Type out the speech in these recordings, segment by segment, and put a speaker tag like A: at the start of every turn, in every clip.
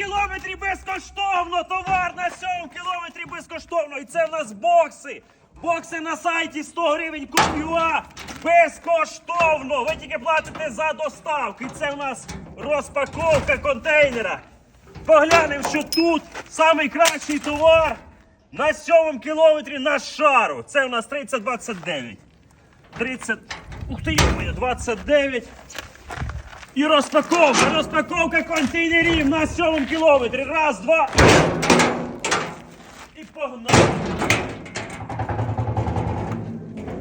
A: кілометрі безкоштовно! Товар на сьомому кілометрі безкоштовно! І це в нас бокси! Бокси на сайті 100 гривень коп'юа безкоштовно! Ви тільки платите за доставку. І це в нас розпаковка контейнера. Поглянемо, що тут найкращий товар на сьомому кілометрі на шару. Це у нас 3029. 30. Ух ти, йомає, 29. І розпаковка, розпаковка контейнерів на сьомому кілометрі. Раз, два. І погнали.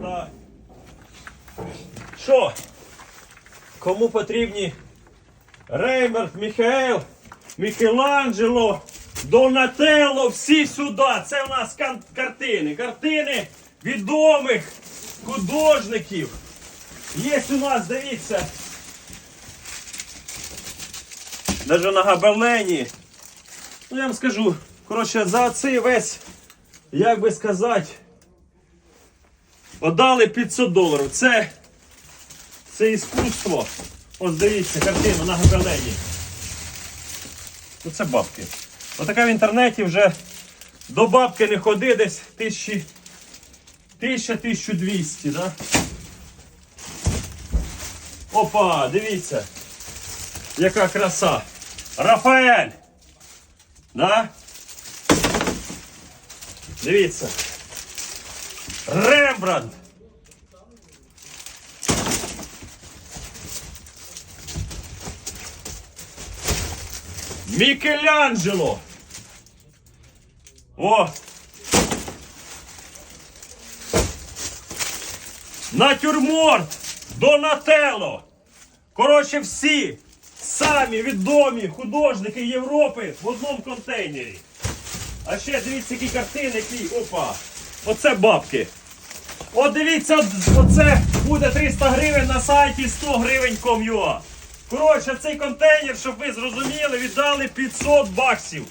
A: Так. Що? Кому потрібні Реймерт, Міхаел, Мікеланджело, Донателло, всі сюди. Це у нас картини. Картини відомих художників. Є у нас, дивіться. Даже на габелені. Ну я вам скажу, коротше, за цей весь, як би сказати, отдали 500 доларів. Це, це іскусство. Ось дивіться, картину на габелені. Оце бабки. Отака в інтернеті вже до бабки не ходи десь тисячі. 1000-1200, да? Опа, дивіться. Яка краса. Рафаель. Да? Дивіться. Рембрандт. Мікеланджело. О. Натюрморт. Донателло. Коротше, всі самі відомі художники Європи в одному контейнері. А ще дивіться, які картини, які. Опа! Оце бабки. От дивіться, оце буде 300 гривень на сайті 100 гривень com.ua. Коротше, цей контейнер, щоб ви зрозуміли, віддали 500 баксів.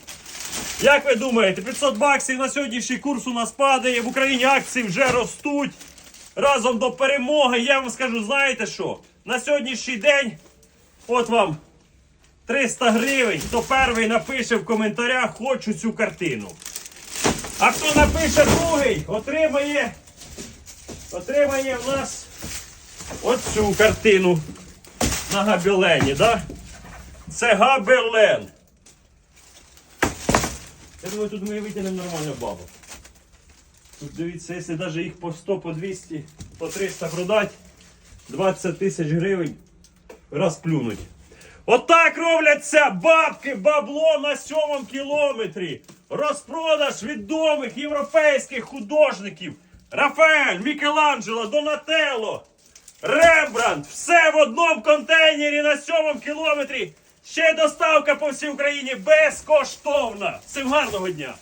A: Як ви думаєте, 500 баксів на сьогоднішній курс у нас падає, в Україні акції вже ростуть. Разом до перемоги. Я вам скажу, знаєте що? На сьогоднішній день, от вам 300 гривень. Хто перший напише в коментарях, хочу цю картину. А хто напише другий, отримає, отримає в нас оцю картину на габелені. Да? Це габелен. Я думаю, тут ми витягнемо нормально бабу. Тут дивіться, якщо навіть їх по 100, по 200, по 300 продати, 20 тисяч гривень розплюнуть. Отак робляться бабки, бабло на сьомому кілометрі. Розпродаж відомих європейських художників. Рафаель, Мікеланджело, Донателло, Рембрандт. Все в одному контейнері на сьомому кілометрі. Ще доставка по всій Україні безкоштовна. Всім гарного дня!